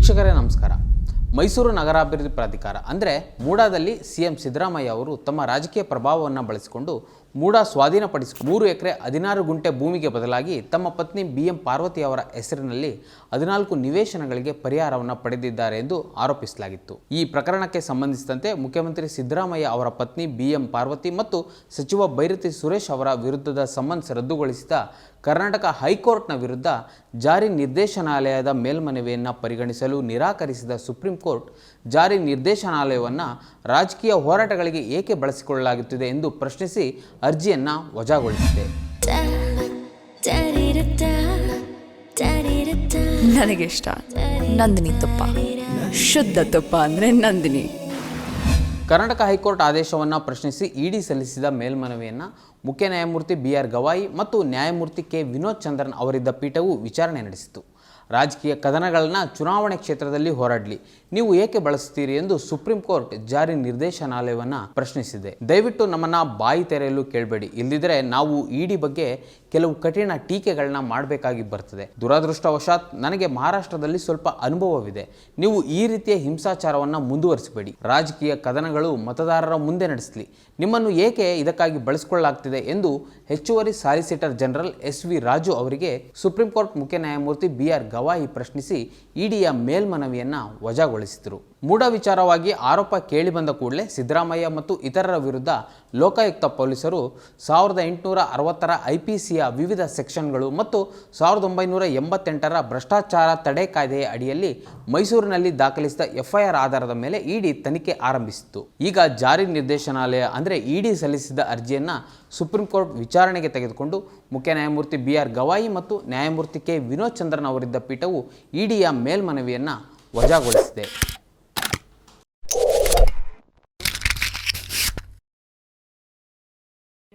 ವೀಕ್ಷಕರೇ ನಮಸ್ಕಾರ. ಮೈಸೂರು ನಗರಾಭಿವೃದ್ಧಿ ಪ್ರಾಧಿಕಾರ ಅಂದರೆ ಮೂಡಾದಲ್ಲಿ ಸಿ ಎಂ ಸಿದ್ದರಾಮಯ್ಯ ಅವರು ತಮ್ಮ ರಾಜಕೀಯ ಪ್ರಭಾವವನ್ನು ಬಳಸಿಕೊಂಡು ಮೂಡಾ ಸ್ವಾಧೀನಪಡಿಸಿ, ಮೂರು ಎಕರೆ ಹದಿನಾರು ಗುಂಟೆ ಭೂಮಿಗೆ ಬದಲಾಗಿ ತಮ್ಮ ಪತ್ನಿ ಬಿ ಎಂ ಪಾರ್ವತಿ ಅವರ ಹೆಸರಿನಲ್ಲಿ ಹದಿನಾಲ್ಕು ನಿವೇಶನಗಳಿಗೆ ಪರಿಹಾರವನ್ನು ಪಡೆದಿದ್ದಾರೆ ಎಂದು ಆರೋಪಿಸಲಾಗಿತ್ತು. ಈ ಪ್ರಕರಣಕ್ಕೆ ಸಂಬಂಧಿಸಿದಂತೆ ಮುಖ್ಯಮಂತ್ರಿ ಸಿದ್ದರಾಮಯ್ಯ ಅವರ ಪತ್ನಿ ಬಿ ಎಂ ಪಾರ್ವತಿ ಮತ್ತು ಸಚಿವ ಬೈರತಿ ಸುರೇಶ್ ಅವರ ವಿರುದ್ಧದ ಸಮನ್ಸ್ ರದ್ದುಗೊಳಿಸಿದ ಕರ್ನಾಟಕ ಹೈಕೋರ್ಟ್ನ ವಿರುದ್ಧ ಜಾರಿ ನಿರ್ದೇಶನಾಲಯದ ಮೇಲ್ಮನವಿಯನ್ನು ಪರಿಗಣಿಸಲು ನಿರಾಕರಿಸಿದ ಸುಪ್ರೀಂ ಕೋರ್ಟ್ ಜಾರಿ ನಿರ್ದೇಶನಾಲಯವನ್ನು ರಾಜಕೀಯ ಹೋರಾಟಗಳಿಗೆ ಏಕೆ ಬಳಸಿಕೊಳ್ಳಲಾಗುತ್ತಿದೆ ಎಂದು ಪ್ರಶ್ನಿಸಿ ಅರ್ಜಿಯನ್ನು ವಜಾಗೊಳಿಸಿದೆ. ನನಗಿಷ್ಟ ನಂದಿನಿ ತುಪ್ಪ. ಶುದ್ಧ ತುಪ್ಪ ಅಂದರೆ ನಂದಿನಿ. ಕರ್ನಾಟಕ ಹೈಕೋರ್ಟ್ ಆದೇಶವನ್ನು ಪ್ರಶ್ನಿಸಿ ಇಡಿ ಸಲ್ಲಿಸಿದ ಮೇಲ್ಮನವಿಯನ್ನು ಮುಖ್ಯ ನ್ಯಾಯಮೂರ್ತಿ ಬಿ ಆರ್ ಗವಾಯಿ ಮತ್ತು ನ್ಯಾಯಮೂರ್ತಿ ಕೆ ವಿನೋದ್ ಚಂದ್ರನ್ ಅವರಿದ್ದ ಪೀಠವು ವಿಚಾರಣೆ ನಡೆಸಿತು ರಾಜಕೀಯ ಕದನಗಳನ್ನು ಚುನಾವಣೆ ಕ್ಷೇತ್ರದಲ್ಲಿ ಹೋರಾಡಲಿ. ನೀವು ಏಕೆ ಬಳಸ್ತೀರಿ ಎಂದು ಸುಪ್ರೀಂ ಕೋರ್ಟ್ ಜಾರಿ ನಿರ್ದೇಶನಾಲಯವನ್ನು ಪ್ರಶ್ನಿಸಿದೆ. ದಯವಿಟ್ಟು ನಮ್ಮನ್ನ ಬಾಯಿ ತೆರೆಯಲು ಕೇಳಬೇಡಿ. ಇಲ್ಲದಿದ್ದರೆ ನಾವು ಇಡಿ ಬಗ್ಗೆ ಕೆಲವು ಕಠಿಣ ಟೀಕೆಗಳನ್ನ ಮಾಡಬೇಕಾಗಿ ಬರ್ತದೆ. ದುರದೃಷ್ಟವಶಾತ್ ನನಗೆ ಮಹಾರಾಷ್ಟ್ರದಲ್ಲಿ ಸ್ವಲ್ಪ ಅನುಭವವಿದೆ. ನೀವು ಈ ರೀತಿಯ ಹಿಂಸಾಚಾರವನ್ನು ಮುಂದುವರಿಸಬೇಡಿ. ರಾಜಕೀಯ ಕದನಗಳು ಮತದಾರರ ಮುಂದೆ ನಡೆಸಲಿ. ನಿಮ್ಮನ್ನು ಏಕೆ ಇದಕ್ಕಾಗಿ ಬಳಸಿಕೊಳ್ಳಲಾಗ್ತಿದೆ ಎಂದು ಹೆಚ್ಚುವರಿ solicitor general S V Raju ಅವರಿಗೆ ಸುಪ್ರೀಂ ಕೋರ್ಟ್ ಮುಖ್ಯ ನ್ಯಾಯಮೂರ್ತಿ ಬಿ ಆರ್ ಗವಾಯಿ ಪ್ರಶ್ನಿಸಿ ಇಡಿಯ ಮೇಲ್ಮನವಿಯನ್ನು ವಜಾಗೊಳಿಸಿದರು. ಮೂಢ ವಿಚಾರವಾಗಿ ಆರೋಪ ಕೇಳಿಬಂದ ಕೂಡಲೇ ಸಿದ್ದರಾಮಯ್ಯ ಮತ್ತು ಇತರರ ವಿರುದ್ಧ ಲೋಕಾಯುಕ್ತ ಪೊಲೀಸರು ಸಾವಿರದ ಎಂಟುನೂರ ಅರವತ್ತರ ಐ ಪಿ ಸಿಯ ವಿವಿಧ ಸೆಕ್ಷನ್ಗಳು ಮತ್ತು ಸಾವಿರದ ಒಂಬೈನೂರ ಎಂಬತ್ತೆಂಟರ ಭ್ರಷ್ಟಾಚಾರ ತಡೆ ಕಾಯ್ದೆಯ ಅಡಿಯಲ್ಲಿ ಮೈಸೂರಿನಲ್ಲಿ ದಾಖಲಿಸಿದ ಎಫ್ಐಆರ್ ಆಧಾರದ ಮೇಲೆ ಇಡಿ ತನಿಖೆ ಆರಂಭಿಸಿತು ಈಗ ಜಾರಿ ನಿರ್ದೇಶನಾಲಯ ಅಂದರೆ ಇಡಿ ಸಲ್ಲಿಸಿದ ಅರ್ಜಿಯನ್ನು ಸುಪ್ರೀಂ ಕೋರ್ಟ್ ವಿಚಾರಣೆಗೆ ತೆಗೆದುಕೊಂಡು ಮುಖ್ಯ ನ್ಯಾಯಮೂರ್ತಿ ಬಿ ಆರ್ ಗವಾಯಿ ಮತ್ತು ನ್ಯಾಯಮೂರ್ತಿ ಕೆ ವಿನೋದ್ ಚಂದ್ರನ್ ಅವರಿದ್ದ ಪೀಠವು ಇಡಿಯ ಮೇಲ್ಮನವಿಯನ್ನು ವಜಾಗೊಳಿಸಿದೆ.